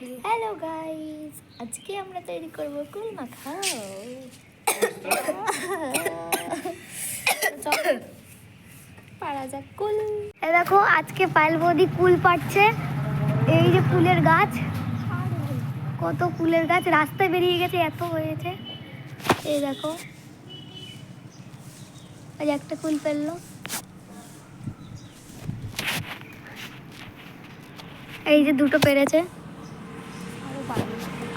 Hello guys আজকে আমরা তৈরি করব কুল মাখা চলো, পাড়া যাক কুল। দেখো আজকে পায়েল বৌদি কুল পাচ্ছে এই যে কুলের গাছ কত কুলের গাছ রাস্তায় বেরিয়ে গেছে এত হয়েছে। এই দেখো আজ একটা কুল ফেলল। এই যে দুটো পেরেছে।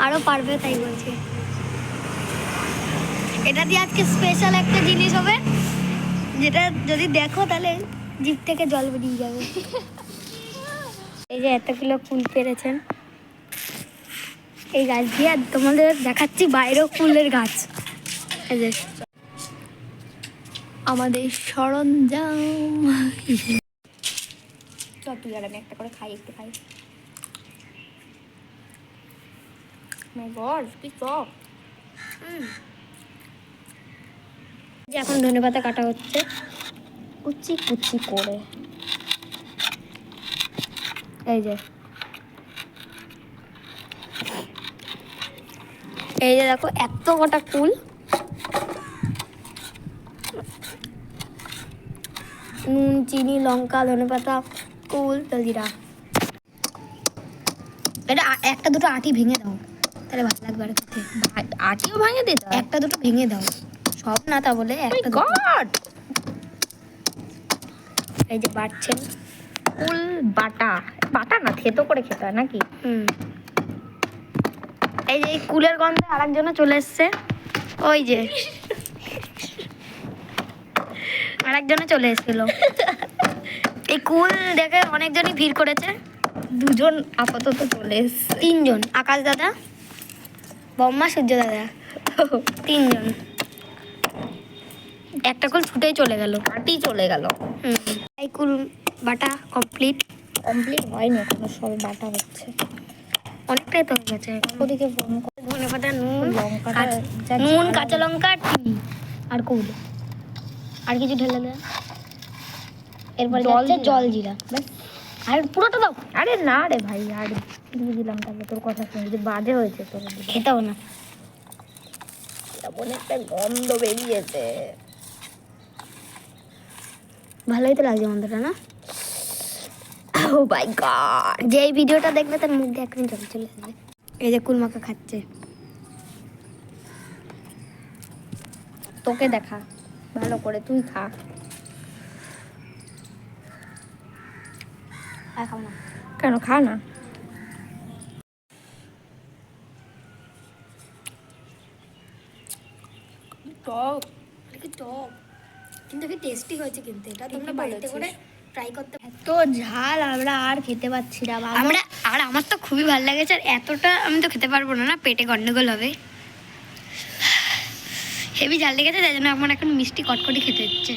আরও পারবে তাই বলছি। এটা দিয়ে আজকে স্পেশাল একটা জিনিস হবে, যেটা যদি দেখো তাহলে জিভ থেকে জল বেরিয়ে যাবে। এই যে এত কিলো ফুল পেরেছেন। এই গাছ দিয়ে আর তোমাদের দেখাচ্ছি বাইরেও ফুলের গাছ। আমাদের সরঞ্জাম। চল তুই আর আমি একটা করে খাই, একটু খাই। যে এখন ধনে পাতা কাটা হচ্ছে। কুচি কুচি করে। এই যে। এই যে দেখো, এত কটা কুল নুন, চিনি, লঙ্কা, ধনে পাতা, কুল জলজিরা এটা একটা দুটো আটি ভেঙে দাও। তাহলে ভালো লাগবে আর খেতে। আটিও ভাঙে হয়? একটা দুটো ভেঙে দাও। সব না তা বলে একটা দুটো। এই যে কুল বাটা। বাটা না থেতো করে খেতে হয় নাকি? হুম। এই যে কুলের গন্ধে আরেকজনও চলে এসছে। ওই যে। আরেকজনে চলে এসেছিল। এই কুল দেখে অনেকজনই ভিড় করেছে। দুজন আপাতত চলে এসছে। তিনজন। আকাশ দাদা? বম্মা সূর্য দাদা। তিনজন। একটা কুল ছুটেই চলে গেল। আটি চলে গেল। এই কুল বাটা কমপ্লিট। কমপ্লিট হয়নি এখনও সব বাটা হচ্ছে। অনেকটাই তো হয়ে গেছে ওদিকে ধনে পাতা নুন যা নুন কাঁচা লঙ্কা আর চিনি আর কুল আর কিছু ঢেলে দেয় এরপর জল জিরা। ব্যাস। আর পুরোটা দাও। আরে না রে ভাই আর দিয়ে দিলাম তাহলে। তোর কথা শুনে যে বাজে হয়েছে তোর। খেতেও না। কেমন একটা গন্ধ বেরিয়েছে। ভালোই তো লাগছে মন্দিরটা না? ও মাই গড যে ভিডিওটা দেখবে তার মুখ দিয়ে এখনই জল চলে আসবে। এই যে কুলমাকা খাচ্ছে। তোকে দেখা। ভালো করে তুই খা। খাও না। কেন খা না? টক কি টক? কিন্তু কি টেস্টি হয়েছে কিন্তু এটা তোমরা বাড়িতে করে ট্রাই করতে এত ঝাল আমরা আর খেতে পাচ্ছি না আমরা আর আমার তো খুবই ভালো লেগেছে আর এতটা আমি তো খেতে পারব না না? পেটে গন্ডগোল হবে। হেভি ঝাল লেগেছে তাই জন্য আমার এখন মিষ্টি কটকটি খেতে হচ্ছে।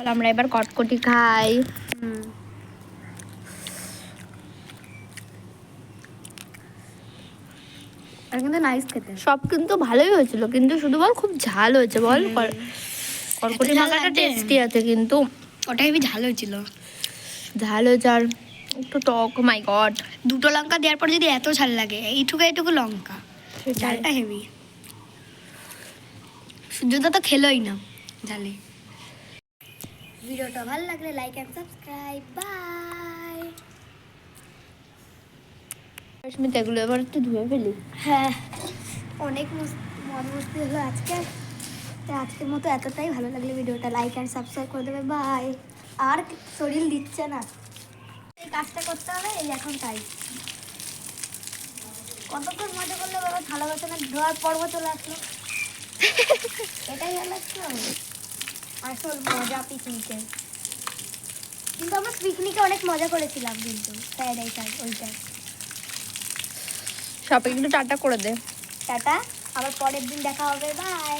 চল আমরা এবার কটকটি খাই। কিন্তু নাইস খেতে। সব কিন্তু ভালোই হয়েছিল কিন্তু শুধু বল খুব ঝাল হয়েছে বল। কটকটি মাখাটা টেস্টি আছে কিন্তু। ওটা হেভি ঝাল হয়েছিল। ঝাল হয়েছে আর একটু টক মাই গড দুটো লঙ্কা দেওয়ার পর যদি এত ঝাল লাগে এইটুকু এইটুকু লঙ্কা। ঝালটা হেভি সূর্যদা তো খেলোই না ঝালে। ভিডিওটা ভালো লাগলে like and subscribe by Smita এগুলো এবার একটু ধুয়ে ফেলি। হ্যাঁ অনেক মজ মস্তি হলো আজকে। আজকের মতো এতটাই। ভালো লাগলে ভিডিওটা লাইক অ্যান্ড সাবস্ক্রাইব করে দেবে বাই আর শরীর দিচ্ছে না। এই কাজটা করতে হবে এই এখন তাই। কতক্ষণ মজা করলে বাবা থালা বাসনে ধোয়ার পর্ব চলে আসলো। এটাই ভালো লাগছিল আসল মজা পিকনিকে। কিন্তু আমরা পিকনিকে অনেক মজা করেছিলাম কিন্তু প্যারাডাইস আর ওইটাই সবাই কিন্তু টাটা করে দে। টাটা আবার পরের দিন দেখা হবে বাই